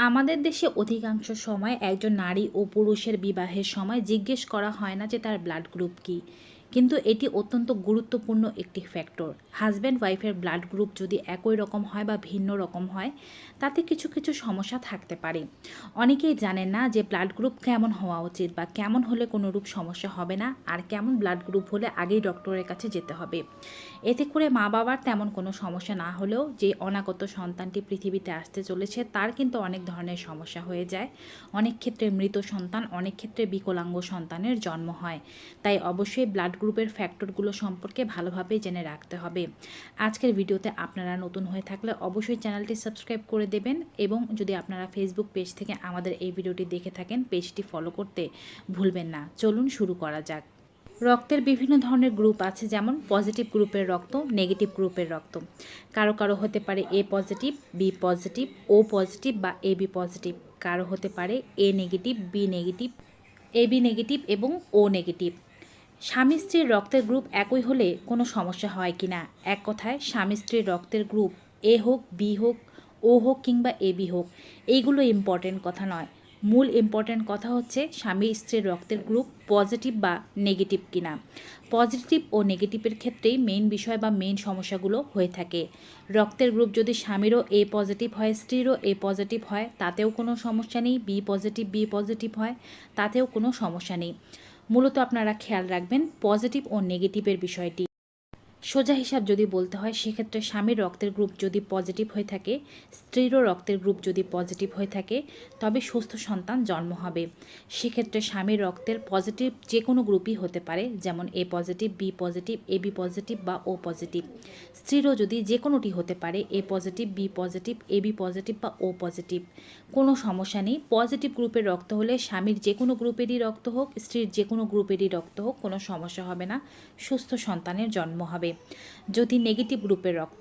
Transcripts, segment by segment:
আমাদের দেশে অধিকাংশ সময় একজন নারী ও পুরুষের বিবাহের সময় জিজ্ঞেস করা হয় না যে তার ব্লাড গ্রুপ কী। কিন্তু এটি অত্যন্ত গুরুত্বপূর্ণ একটি ফ্যাক্টর হাজব্যান্ড ওয়াইফের ব্লাড গ্রুপ যদি একই রকম হয় বা ভিন্ন রকম হয়, তাতে কিছু কিছু সমস্যা থাকতে পারে। অনেকেই জানেন না যে ব্লাড গ্রুপ কেমন হওয়া উচিত বা কেমন হলে কোনো রূপ সমস্যা হবে না আর কেমন ব্লাড গ্রুপ হলে আগেই ডক্টরের কাছে যেতে হবে। এতে করে মা বাবার তেমন কোনো সমস্যা না হলেও যে অনাগত সন্তানটি পৃথিবীতে আসতে চলেছে, তার কিন্তু অনেক ধরনের সমস্যা হয়ে যায়। অনেক ক্ষেত্রে মৃত সন্তান, অনেক ক্ষেত্রে বিকলাঙ্গ সন্তানের জন্ম হয়। তাই অবশ্যই ব্লাড গ্রুপের ফ্যাক্টরগুলো সম্পর্কে ভালোভাবে জেনে রাখতে হবে। আজকের ভিডিওতে আপনারা নতুন হয়ে থাকলে অবশ্যই চ্যানেলটি সাবস্ক্রাইব করে দেবেন এবং যদি আপনারা ফেসবুক পেজ থেকে আমাদের এই ভিডিওটি দেখে থাকেন পেজটি ফলো করতে ভুলবেন না। চলুন শুরু করা যাক। রক্তের বিভিন্ন ধরনের গ্রুপ আছে, যেমন পজিটিভ গ্রুপের রক্ত নেগেটিভ গ্রুপের রক্ত। কারও কারও হতে পারে A positive B positive O positive বা এ বি পজিটিভ কারও হতে পারে A negative B negative A B negative এবং ও নেগেটিভ স্বামী স্ত্রীর রক্তের গ্রুপ একই হলে কোনো সমস্যা হয় কি না? এক কথায়, স্বামী স্ত্রীর রক্তের গ্রুপ এ হোক, বি হোক, ও হোক কিংবা এ, বি হোক, এইগুলো ইম্পর্টেন্ট কথা নয়। মূল ইম্পর্ট্যান্ট কথা হচ্ছে স্বামী স্ত্রীর রক্তের গ্রুপ পজিটিভ বা নেগেটিভ কিনা পজিটিভ ও নেগেটিভের ক্ষেত্রেই মেইন বিষয় বা মেইন সমস্যাগুলো হয়ে থাকে। রক্তের গ্রুপ যদি স্বামীরও এ পজিটিভ হয়, স্ত্রীরও এ পজিটিভ হয়, তাতেও কোনো সমস্যা নেই। বি পজিটিভ বি পজিটিভ হয়, তাতেও কোনো সমস্যা নেই। মূলত আপনারা খেয়াল রাখবেন পজিটিভ ও নেগেটিভের বিষয়টি। সোজা হিসাব যদি বলতে হয়, সেক্ষেত্রে স্বামীর রক্তের গ্রুপ যদি পজিটিভ হয়ে থাকে, স্ত্রীরও রক্তের গ্রুপ যদি পজিটিভ হয়ে থাকে, তবে সুস্থ সন্তান জন্ম হবে। সেক্ষেত্রে স্বামীর রক্তের পজিটিভ যে কোনো গ্রুপই হতে পারে, যেমন A positive B positive A B positive বা ও পজিটিভ স্ত্রীরও যদি যে কোনোটি হতে পারে A positive B positive A B positive বা ও পজিটিভ কোনো সমস্যা নেই পজিটিভ গ্রুপের রক্ত হলে স্বামীর যে কোনো গ্রুপেরই রক্ত হোক, স্ত্রীর যে কোনো গ্রুপেরই রক্ত হোক, কোনো সমস্যা হবে না। সুস্থ সন্তানের জন্ম হবে। যদি নেগেটিভ গ্রুপের রক্ত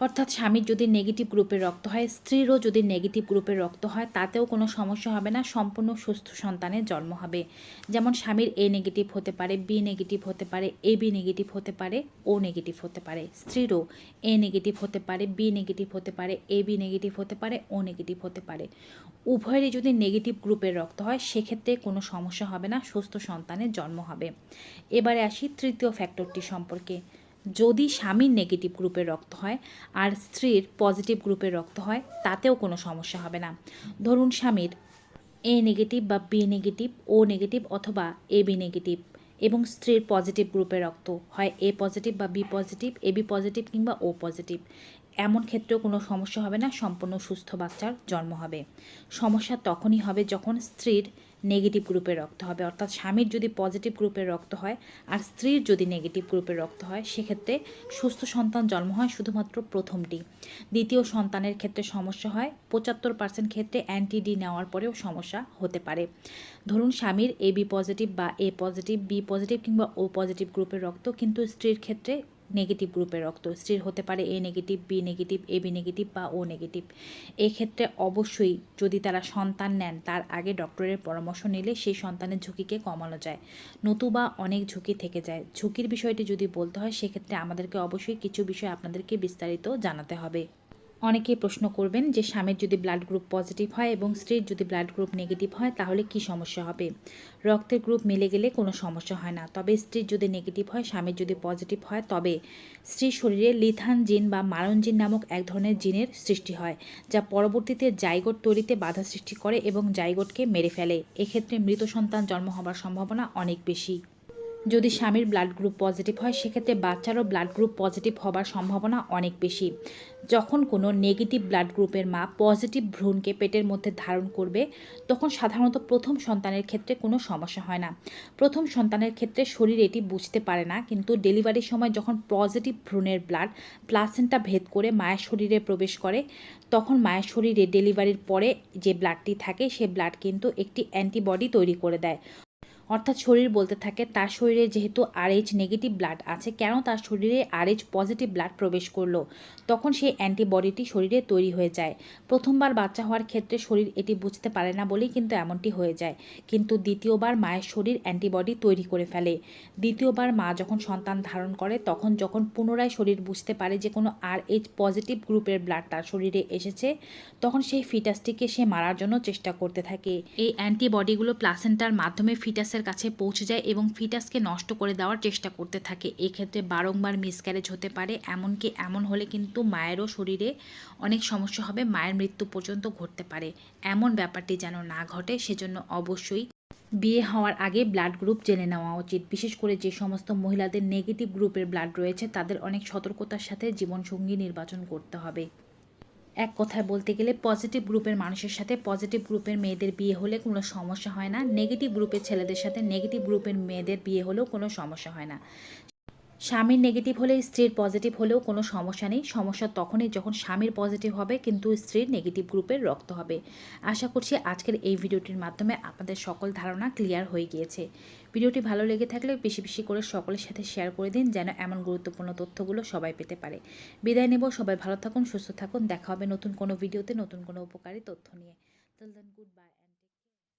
অর্থাৎ স্বামীর যদি নেগেটিভ গ্রুপের রক্ত হয়, স্ত্রীরও যদি নেগেটিভ গ্রুপের রক্ত হয়, তাতেও কোনো সমস্যা হবে না, সম্পূর্ণ সুস্থ সন্তানের জন্ম হবে। যেমন স্বামীর এ নেগেটিভ হতে পারে বি নেগেটিভ হতে পারে এ বি নেগেটিভ হতে পারে ও নেগেটিভ হতে পারে। স্ত্রীরও এ নেগেটিভ হতে পারে বি নেগেটিভ হতে পারে এ বি নেগেটিভ হতে পারে ও নেগেটিভ হতে পারে। উভয়েরই যদি নেগেটিভ গ্রুপের রক্ত হয়, সেক্ষেত্রে কোনো সমস্যা হবে না, সুস্থ সন্তানের জন্ম হবে। এবারে আসি তৃতীয় ফ্যাক্টরটি সম্পর্কে। যদি স্বামীর নেগেটিভ গ্রুপের রক্ত হয় আর স্ত্রীর পজিটিভ গ্রুপের রক্ত হয়, তাতেও কোনো সমস্যা হবে না। ধরুন স্বামীর এ নেগেটিভ বা বি নেগেটিভ ও নেগেটিভ অথবা এ বি নেগেটিভ এবং স্ত্রীর পজিটিভ গ্রুপের রক্ত হয় এ পজিটিভ বা B positive A B positive কিংবা ও পজিটিভ এমন ক্ষেত্রেও কোনো সমস্যা হবে না, সম্পূর্ণ সুস্থ বাচ্চার জন্ম হবে। সমস্যা তখনই হবে যখন স্ত্রীর নেগেটিভ গ্রুপের রক্ত হবে। অর্থাৎ স্বামীর যদি পজিটিভ গ্রুপের রক্ত হয় আর স্ত্রীর যদি নেগেটিভ গ্রুপের রক্ত হয়, সেক্ষেত্রে সুস্থ সন্তান জন্ম হয় শুধুমাত্র প্রথমটি। দ্বিতীয় সন্তানের ক্ষেত্রে সমস্যা হয়, পঁচাত্তর পার্সেন্ট ক্ষেত্রে অ্যান্টিডি নেওয়ার পরেও সমস্যা হতে পারে। ধরুন স্বামীর এ বি পজিটিভ বা এ পজিটিভ বি পজিটিভ কিংবা ও পজিটিভ গ্রুপের রক্ত কিন্তু স্ত্রীর ক্ষেত্রে নেগেটিভ গ্রুপের রক্ত স্ত্রীর হতে পারে A negative B negative A B negative বা ও নেগেটিভ এক্ষেত্রে অবশ্যই যদি তারা সন্তান নেন, তার আগে ডক্টরের পরামর্শ নিলে সেই সন্তানের ঝুঁকিকে কমানো যায়। নতুবা অনেক ঝুঁকি থেকে যায়। ঝুঁকির বিষয়টি যদি বলতে হয়, সেক্ষেত্রে আমাদেরকে অবশ্যই কিছু বিষয় আপনাদেরকে বিস্তারিত জানাতে হবে। অনেকেই প্রশ্ন করবেন যে স্বামীর যদি ব্লাড গ্রুপ পজিটিভ হয় এবং স্ত্রীর যদি ব্লাড গ্রুপ নেগেটিভ হয়, তাহলে কি সমস্যা হবে? রক্তের গ্রুপ মিলে গেলে কোনো সমস্যা হয় না। তবে স্ত্রীর যদি নেগেটিভ হয়, স্বামীর যদি পজিটিভ হয়, তবে স্ত্রীর শরীরে লিথান জিন বা মারণ জিন নামক এক ধরনের জিনের সৃষ্টি হয়, যা পরবর্তীতে জাইগোট তৈরিতে বাধা সৃষ্টি করে এবং জাইগোটকে মেরে ফেলে। এক্ষেত্রে মৃত সন্তান জন্ম হবার সম্ভাবনা অনেক বেশি। যদি স্বামীর ব্লাড গ্রুপ পজিটিভ হয়, সেক্ষেত্রে বাচ্চারও ব্লাড গ্রুপ পজিটিভ হবার সম্ভাবনা অনেক বেশি। যখন কোনো নেগেটিভ ব্লাড গ্রুপের মা পজিটিভ ভ্রূণকে পেটের মধ্যে ধারণ করবে, তখন সাধারণত প্রথম সন্তানের ক্ষেত্রে কোনো সমস্যা হয় না। প্রথম সন্তানের ক্ষেত্রে শরীর এটি বুঝতে পারে না, কিন্তু ডেলিভারির সময় যখন পজিটিভ ভ্রূণের ব্লাড প্লাসেন্টা ভেদ করে মায়ের শরীরে প্রবেশ করে, তখন মায়ের শরীরে ডেলিভারির পরে যে ব্লাডটি থাকে, সে ব্লাড কিন্তু একটি অ্যান্টিবডি তৈরি করে দেয়। অর্থাৎ শরীর বলতে থাকে, তার শরীরে যেহেতু আরএইচ নেগেটিভ ব্লাড আছে, কেন তার শরীরে আরএইচ পজিটিভ ব্লাড প্রবেশ করল? তখন সেই অ্যান্টিবডিটি শরীরে তৈরি হয়ে যায়। প্রথমবার বাচ্চা হওয়ার ক্ষেত্রে শরীর এটি বুঝতে পারে না বলেই কিন্তু এমনটি হয়ে যায়। কিন্তু দ্বিতীয়বার মায়ের শরীর অ্যান্টিবডি তৈরি করে ফেলে। দ্বিতীয়বার মা যখন সন্তান ধারণ করে, তখন যখন পুনরায় শরীর বুঝতে পারে যে কোনো আর এইচ পজিটিভ গ্রুপের ব্লাড তার শরীরে এসেছে, তখন সেই ফিটাসটিকে সে মারার জন্য চেষ্টা করতে থাকে। এই অ্যান্টিবডিগুলো প্লাসেন্টার মাধ্যমে ফিটাসের কাছে পৌঁছে যায় এবং ফিটাসকে নষ্ট করে দেওয়ার চেষ্টা করতে থাকে। এক্ষেত্রে বারংবার মিসক্যারেজ হতে পারে, এমনকি এমন হলে কিন্তু মায়েরও শরীরে অনেক সমস্যা হবে, মায়ের মৃত্যু পর্যন্ত ঘটতে পারে। এমন ব্যাপারটি যেন না ঘটে, সেজন্য অবশ্যই বিয়ে হওয়ার আগে ব্লাড গ্রুপ জেনে নেওয়া উচিত। বিশেষ করে যে সমস্ত মহিলাদের নেগেটিভ গ্রুপের ব্লাড রয়েছে, তাদের অনেক সতর্কতার সাথে জীবনসঙ্গী নির্বাচন করতে হবে। এক কথায় বলতে গেলে পজিটিভ গ্রুপের মানুষের সাথে পজিটিভ গ্রুপের মেয়েদের বিয়ে হলে কোনো সমস্যা হয় না। নেগেটিভ গ্রুপের ছেলেদের সাথে নেগেটিভ গ্রুপের মেয়েদের বিয়ে হলেও কোনো সমস্যা হয় না। স্বামীর নেগেটিভ হলে স্ত্রীর পজিটিভ হলেও কোনো সমস্যা নেই। সমস্যা তখনই যখন স্বামীর পজিটিভ হবে, কিন্তু স্ত্রীর নেগেটিভ গ্রুপের রক্ত হবে। আশা করছি আজকের এই ভিডিওটির মাধ্যমে আপনাদের সকল ধারণা ক্লিয়ার হয়ে গিয়েছে। ভিডিওটি ভালো লেগে থাকলে বেশি বেশি করে সকলের সাথে শেয়ার করে দিন, যেন এমন গুরুত্বপূর্ণ তথ্যগুলো সবাই পেতে পারে। বিদায় নেব, সবাই ভালো থাকুন, সুস্থ থাকুন। দেখা হবে নতুন কোনো ভিডিওতে নতুন কোনো উপকারী তথ্য নিয়ে। Good bye